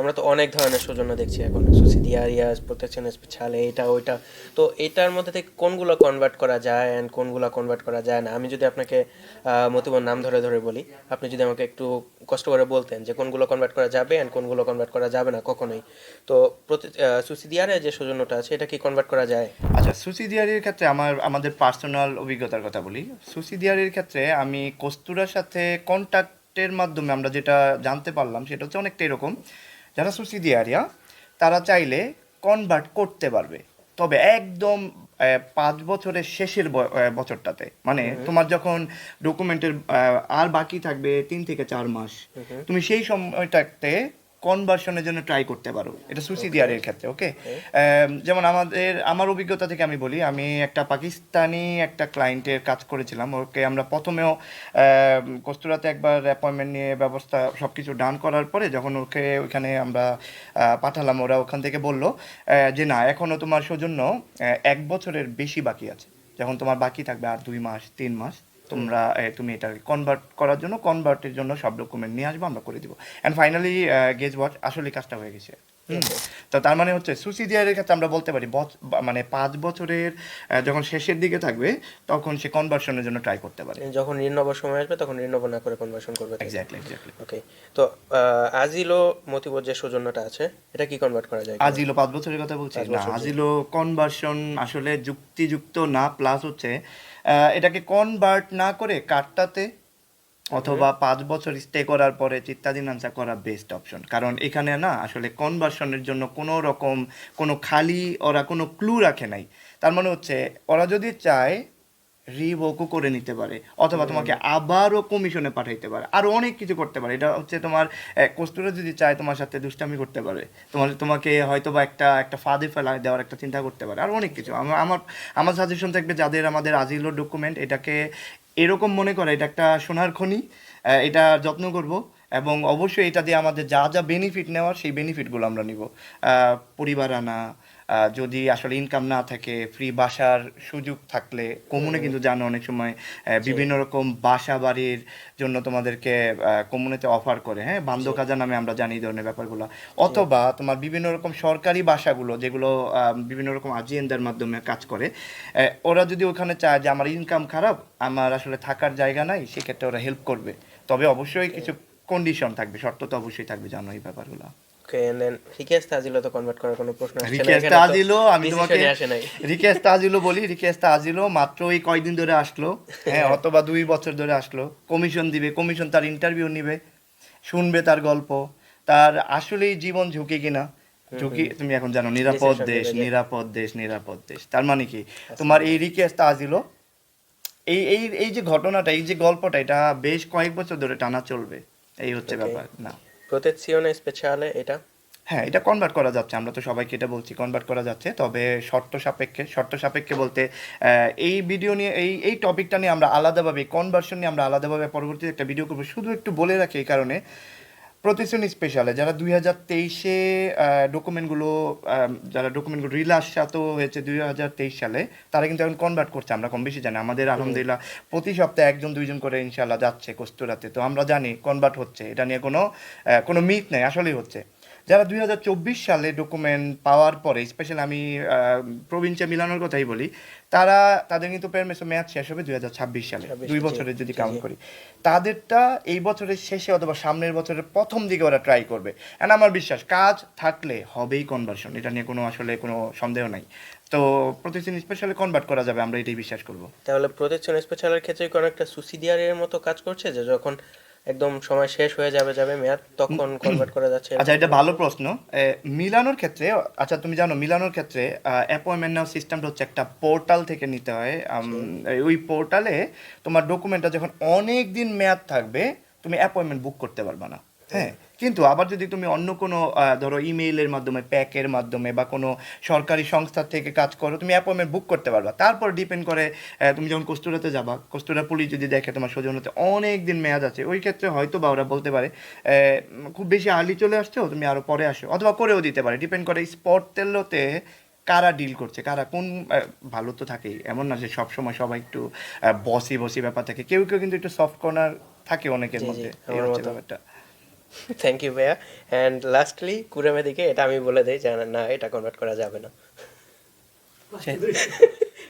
আমরা তো অনেক ধরনের সৌজন্য দেখছি এখন। সুসিডিয়ারিয়াস প্রোটেকশন স্পেশাল এটা, ওইটা। তো এটার মধ্যে থেকে কোনগুলো কনভার্ট করা যায় অ্যান্ড কোনগুলো কনভার্ট করা যায় না? আমি যদি আপনাকে মতিবর নাম ধরে ধরে বলি, আপনি যদি আমাকে একটু কষ্ট করে বলতেন যে কোনগুলো কনভার্ট করা যাবে অ্যান্ড কোনগুলো কনভার্ট করা যাবে না, কখনোই। তো সুসিডিয়ারে যে সৌজন্যটা আছে, এটা কি কনভার্ট করা যায়? আচ্ছা সুসিডিয়ারির ক্ষেত্রে আমার, আমাদের পার্সোনাল অভিজ্ঞতার কথা বলি। সুসিডিয়ারির ক্ষেত্রে আমি কস্তুরার সাথে কন্ট্যাক্টের মাধ্যমে আমরা যেটা জানতে পারলাম, সেটা হচ্ছে অনেকটা এরকম। যারা সুসিডিয়ারিয়া তারা চাইলে কনভার্ট করতে পারবে। তবে একদম পাঁচ বছরের শেষের বছরটাতে। মানে তোমার যখন ডকুমেন্টের আর বাকি থাকবে তিন থেকে চার মাস। তুমি সেই সময়টাতে কনভার্সনের জন্য ট্রাই করতে পারো। এটা সুসিডিয়ারের ক্ষেত্রে ওকে যেমন আমাদের আমার অভিজ্ঞতা থেকে আমি বলি আমি একটা পাকিস্তানি একটা ক্লায়েন্টের কাজ করেছিলাম ওকে আমরা প্রথমেও কস্তুরাতে একবার অ্যাপয়েন্টমেন্ট নিয়ে ব্যবস্থা সব কিছু ডান করার পরে যখন ওকে ওখানে আমরা পাঠালাম ওরা ওখান থেকে বলল যে না এখনও তোমার সৌজন্য এক বছরের বেশি বাকি আছে। যখন তোমার বাকি থাকবে আর দুই মাস তিন মাস তোমরা তুমি এটা কনভার্ট করার জন্য কনভার্টের জন্য সব ডকুমেন্ট নিয়ে আসব, আমরা করে দিব অ্যান্ড ফাইনালি গেজ ওয়াচ আসলে কাজটা হয়ে গেছে। তো তার মানে হচ্ছে সুসিডিয়ারের ক্ষেত্রে আমরা বলতে পারি মানে পাঁচ বছরের যখন শেষের দিকে থাকবে তখন সে কনভার্সনের জন্য ট্রাই করতে পারে। যখন রিনবর সময় আসবে তখন রিনবর না করে কনভার্সন করবে এক্স্যাক্টলি এক্স্যাক্টলি ওকে তো আজিলো মতিবর যে সৌজন্যটা আছে এটা কি কনভার্ট করা যায়? আজিলো পাঁচ বছরের কথা বলছি? না আজিলো কনভার্সন আসলে যুক্তিযুক্ত না প্লাস হচ্ছে এটাকে কনভার্ট না করে কার্ডটাতে অথবা পাঁচ বছর স্টে করার পরে চিত্তাধীনাংসা করা বেস্ট অপশন কারণ এখানে না আসলে কনভার্সনের জন্য কোনো রকম কোনো খালি ওরা কোনো ক্লু রাখে নাই। তার মানে হচ্ছে ওরা যদি চায় রিভোকও করে নিতে পারে অথবা তোমাকে আবারও কমিশনে পাঠাইতে পারে। আরও অনেক কিছু করতে পারে। এটা হচ্ছে তোমার কস্তুরা যদি চায় তোমার সাথে দুষ্টামি করতে পারে। তোমার তোমাকে হয়তো বা একটা একটা ফাঁদে ফেলা দেওয়ার একটা চিন্তা করতে পারে। আর অনেক কিছু। আমার আমার আমার সাজেশন থাকবে যাদের আমাদের আজিলো ডকুমেন্ট এটাকে এরকম মনে করা, এটা একটা সোনার খনি এটা যত্ন করব এবং অবশ্যই এটা দিয়ে আমাদের যা যা বেনিফিট নেওয়ার সেই বেনিফিটগুলো আমরা নিব। পরিবার আনা যদি আসলে ইনকাম না থাকে ফ্রি বাসার সুযোগ থাকলে কমুনে কিন্তু জানো অনেক সময় বিভিন্ন রকম বাসা বাড়ির জন্য তোমাদেরকে কমুনেতে অফার করে হ্যাঁ? বান্ধ কাজা নামে আমরা জানি এই ধরনের ব্যাপারগুলো। অথবা তোমার বিভিন্ন রকম সরকারি বাসাগুলো যেগুলো বিভিন্ন রকম আজিয়েন্দার মাধ্যমে কাজ করে ওরা যদি ওখানে চায় যে আমার ইনকাম খারাপ আমার আসলে থাকার জায়গা নাই সেক্ষেত্রে ওরা হেল্প করবে। তবে অবশ্যই কিছু কন্ডিশন থাকবে শর্ত তো অবশ্যই থাকবে জানো এই ব্যাপারগুলো। রিকোয়েস্ট আজিলো তো কনভার্ট করার কোনো প্রশ্ন আসছে না রিকেস্ট এখানে তো আজিলো আমি তোমাকে decision-ই আসে নাই। রিকেস্ট আজিলো বলি রিকেস্ট আজিলো মাত্র এই কয়দিন ধরে আসলো হ্যাঁ অথবা দুই বছর ধরে আসলো কমিশন দিবে কমিশন তার ইন্টারভিউ নিবে শুনবে তার গল্প তার আসলেই জীবন ঝুঁকি কিনা ঝুঁকি তুমি এখন জানো নিরাপদ দেশ নিরাপদ দেশ নিরাপদ দেশ তার মানে কি? তোমার এই রিকেস্ট আজিলো এই এই এই যে ঘটনাটা এই যে গল্পটা এটা বেশ কয়েক বছর ধরে টানা চলবে এই হচ্ছে ব্যাপার না। প্রোটেকশনে স্পেশালে এটা? হ্যাঁ এটা কনভার্ট করা যাচ্ছে। আমরা তো সবাইকে এটা বলছি কনভার্ট করা যাচ্ছে। তবে শর্ত সাপেক্ষে শর্ত সাপেক্ষে বলতে এই ভিডিও নিয়ে, এই এই টপিকটা নিয়ে আমরা আলাদাভাবে কনভার্সন নিয়ে আমরা আলাদাভাবে পরবর্তীতে একটা ভিডিও করব। শুধু একটু বলে রাখি এই কারণে প্রতিষ্ঠান স্পেশালে যারা দুই হাজার তেইশে ডকুমেন্টগুলো যারা ডকুমেন্টগুলো রিলাসাত হয়েছে দুই হাজার তেইশ সালে তারা কিন্তু এখন কনভার্ট করছে আমরা কম বেশি জানি। আমাদের আলহামদুলিল্লাহ প্রতি সপ্তাহে একজন দুইজন করে ইনশাল্লাহ যাচ্ছে কস্তুরাতে। তো আমরা জানি কনভার্ট হচ্ছে। এটা নিয়ে কোনো কোনো মিথ নেই আসলেই হচ্ছে। যারা দুই হাজার চব্বিশ সালে ডকুমেন্ট পাওয়ার পরে স্পেশালি আমি প্রভিন্সে মিলানোর কথাই বলি তারা তাদের কিন্তু পেরমেসো ম্যাচ শেষ হবে দুই হাজার ছাব্বিশ সালে দুই বছরের যদি কাউন্ট করি। তাদেরটা এই বছরের শেষে অথবা সামনের বছরের প্রথম দিকে ওরা ট্রাই করবে। অ্যান্ড আমার বিশ্বাস কাজ থাকলে হবেই কনভার্সন এটা নিয়ে কোনো আসলে কোনো সন্দেহ নাই। তো প্রতিদিন স্পেশালি কনভার্ট করা যাবে আমরা এটাই বিশ্বাস করব। তাহলে প্রোটেকশন স্পেশালের ক্ষেত্রে কি অনেকটা সুসিডিয়ারের মতো কাজ করছে যে যখন একদম সময় শেষ হয়ে যাবে যাবে মেয়াদ তখন কনভার্ট করা যাচ্ছে আচ্ছা এটা ভালো প্রশ্ন। মিলানোর ক্ষেত্রে আচ্ছা তুমি জানো মিলানোর ক্ষেত্রে অ্যাপয়েন্টমেন্ট নেওয়ার সিস্টেমটা হচ্ছে একটা পোর্টাল থেকে নিতে হয়। ওই পোর্টালে তোমার ডকুমেন্টটা যখন অনেক দিন মেয়াদ থাকবে তুমি অ্যাপয়েন্টমেন্ট বুক করতে পারবে না। হ্যাঁ কিন্তু আবার যদি তুমি অন্য কোনো ধরো ইমেইলের মাধ্যমে প্যাকের মাধ্যমে বা কোনো সরকারি সংস্থা থেকে কাজ করো তুমি অ্যাপয়েন্টমেন্ট বুক করতে পারবা। তারপর ডিপেন্ড করে তুমি যখন কস্তুরাতে যাবা কস্তুরা পুলিশ যদি দেখে তোমার সৌজন্যতে অনেক দিন মেয়াদ আছে ওই ক্ষেত্রে হয়তো বা ওরা বলতে পারে খুব বেশি আর্লি চলে আসছো তুমি আরও পরে আসো অথবা করেও দিতে পারে। ডিপেন্ড করে স্পট তেলোতে কারা ডিল করছে কারা কোন ভালো তো থাকেই। এমন না যে সব সময় সবাই একটু বসি বসি ব্যাপার থাকে। কেউ কেউ কিন্তু একটু সফট কর্নার থাকে অনেকের মধ্যে এই হচ্ছে ব্যাপারটা। থ্যাংক ইউ ভাইয়া অ্যান্ড লাস্টলি কুরামের দিকে এটা আমি বলে দিই যে না এটা কনভার্ট করা যাবে না।